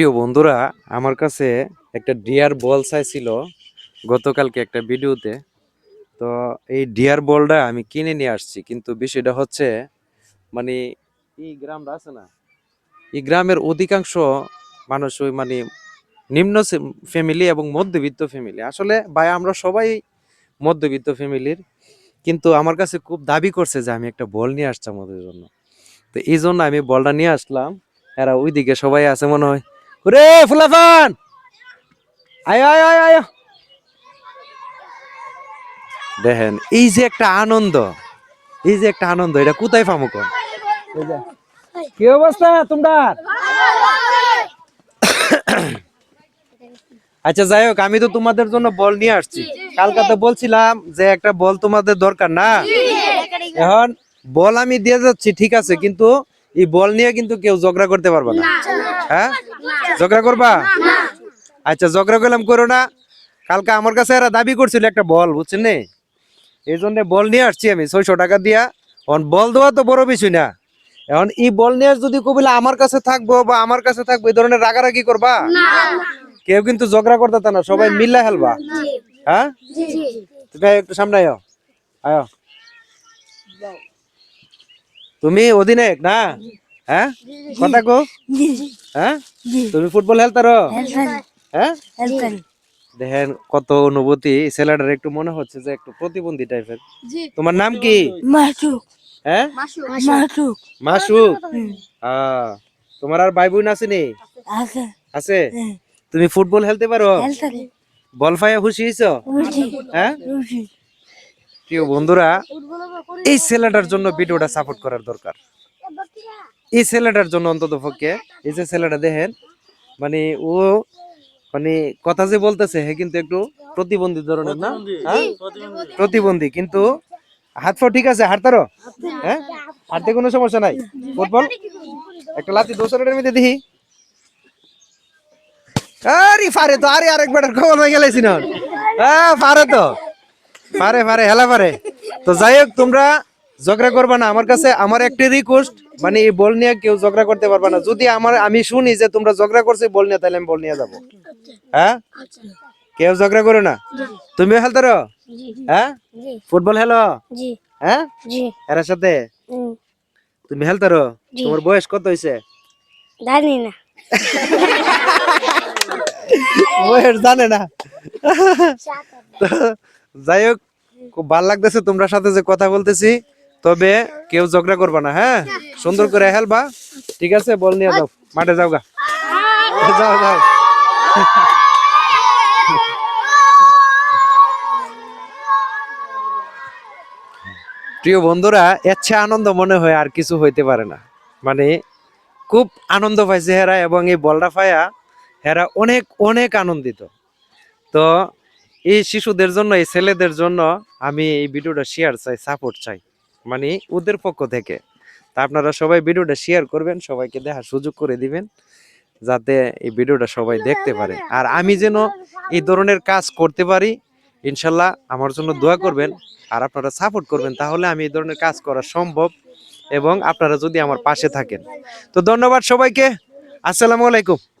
প্রিয় বন্ধুরা, আমার কাছে একটা ডিয়ার বল চাইছিল গতকালকে একটা ভিডিওতে। তো এই ডিয়ার বলটা আমি কিনে নিয়ে আসছি, কিন্তু বিষয়টা হচ্ছে মানে এই গ্রামটা আছে না এই গ্রামের অধিকাংশ মানুষ ওই মানে নিম্ন ফ্যামিলি এবং মধ্যবিত্ত ফ্যামিলি আসলে ভাই, আমরা সবাই মধ্যবিত্ত ফ্যামিলির কিন্তু আমার কাছে খুব দাবি করছে যে আমি একটা বল নিয়ে আসছি আমাদের জন্য। তো এই জন্য আমি বলটা নিয়ে আসলাম, এরা ওইদিকে সবাই আছে মনে হয়। রে ফুলাফান। আয় আয় আয় আয়। দেখেন এই যে একটা আনন্দ এই যে একটা আনন্দ এটা কোথায় পাবো যে, কি অবস্থা তোমরা আচ্ছা যাই হোক আমি তো তোমাদের জন্য বল নিয়ে আসছি। কালকে তো বলছিলাম যে একটা বল তোমাদের দরকার না? এখন বল আমি দিয়ে যাচ্ছি ঠিক আছে কিন্তু এই বল নিয়ে কিন্তু কেউ ঝগড়া করতে পারবে না। হ্যাঁ? ঝগড়া করবা? আচ্ছা ঝগড়া করলাম করো না। কালকে আমার কাছে এরা দাবি করছিল একটা বল বুঝছেন নে? এই জন্য বল নিয়ে আসছি আমি ছয়শো টাকা দিয়া। এখন বল দেওয়া তো বড় বিষয় না। এখন এই বল নিয়ে যদি কবিলা আমার কাছে থাকব বা আমার কাছে থাকব এই ধরনের রাগারাগি করবা? কেউ কিন্তু ঝগড়া করতে না সবাই মিল্লা খেলবা হ্যাঁ? তুমি একটু সামনে আয়। আয়। তুমি অধিনায়ক না? হ্যাঁ? কথা কো। হ্যাঁ? তুমি ফুটবল খেলতারো? হ্যাঁ? দেখেন কত অনুভূতি। ছেলেটার একটু মনে হচ্ছে যে একটু প্রতিবন্ধী টাইপের তোমার নাম কি? মাসুক। হ্যাঁ? মাসুক। মাসুক। আহ, তোমার আর ভাই বোন আছে নি? আছে। আছে? তুমি ফুটবল খেলতে পারো? বল ফাইয়া খুশি হয়েছো হ্যাঁ? প্রিয় বন্ধুরা এই ছেলেটার জন্য ভিডিওটা সাপোর্ট করার দরকার। এই ছেলেটার জন্য অন্তত পক্ষে এই যে ছেলেটা দেখেন মানে ও মানে কথা যে বলতেছে হে কিন্তু একটু প্রতিবন্ধী ধরনের না? হ্যাঁ? প্রতিবন্ধী। কিন্তু হাত পা ঠিক আছে হাঁটতারো হ্যাঁ? হাঁটতে কোনো সমস্যা নাই। ফুটবল? একটা লাতি দোসরের মধ্যে দেখি। আরে পারে তো আরে আরেক বেটার খবর হয়ে গেলেছি না হ্যাঁ পারে তো। পারে পারে হেলা পারে তো যাই হোক তোমরা ঝগড়া করবা না। আমার কাছে আমার একটা রিকোয়েস্ট মানে এই বল নিয়ে কেউ ঝগড়া করতে পারবা না। যদি আমার আমি শুনি যে তোমরা ঝগড়া করছ বল নিয়ে তাহলে আমি বল নিয়ে যাব। হ্যাঁ? কেউ ঝগড়া করো না? তুমিও খেলতে রো হ্যাঁ? ফুটবল খেলো? হ্যাঁ? এর সাথে? তুমি খেলতে রো তোমার বয়স কত হয়েছে? জানি না। বয়স জানে না। যাই হোক খুব ভালো লাগতেছে তোমরা সাথে যে কথা বলতেছি। তবে কেউ ঝগড়া করবা না হ্যাঁ? সুন্দর করে হেলবা। ঠিক আছে, বল নিয়ে যাও। মাঠে যাও গা। যাও যাও। প্রিয় বন্ধুরা এর চেয়ে আনন্দ মনে হয় আর কিছু হইতে পারে না। মানে খুব আনন্দ পাইছে হেরা এবং এই বলটা পায়া হেরা অনেক অনেক আনন্দিত। তো এই শিশুদের জন্য, এই ছেলেদের জন্য আমি এই ভিডিওটা শেয়ার চাই সাপোর্ট চাই। মানে ওদের পক্ষ থেকে। তা আপনারা সবাই ভিডিওটা শেয়ার করবেন, সবাইকে দেখার সুযোগ করে দিবেন, যাতে এই ভিডিওটা সবাই দেখতে পারে। আর আমি যেন এই ধরনের কাজ করতে পারি, ইনশাল্লাহ আমার জন্য দোয়া করবেন, আর আপনারা সাপোর্ট করবেন, তাহলে আমি এই ধরনের কাজ করা সম্ভব এবং আপনারা যদি আমার পাশে থাকেন। তো ধন্যবাদ সবাইকে, আসসালামু আলাইকুম।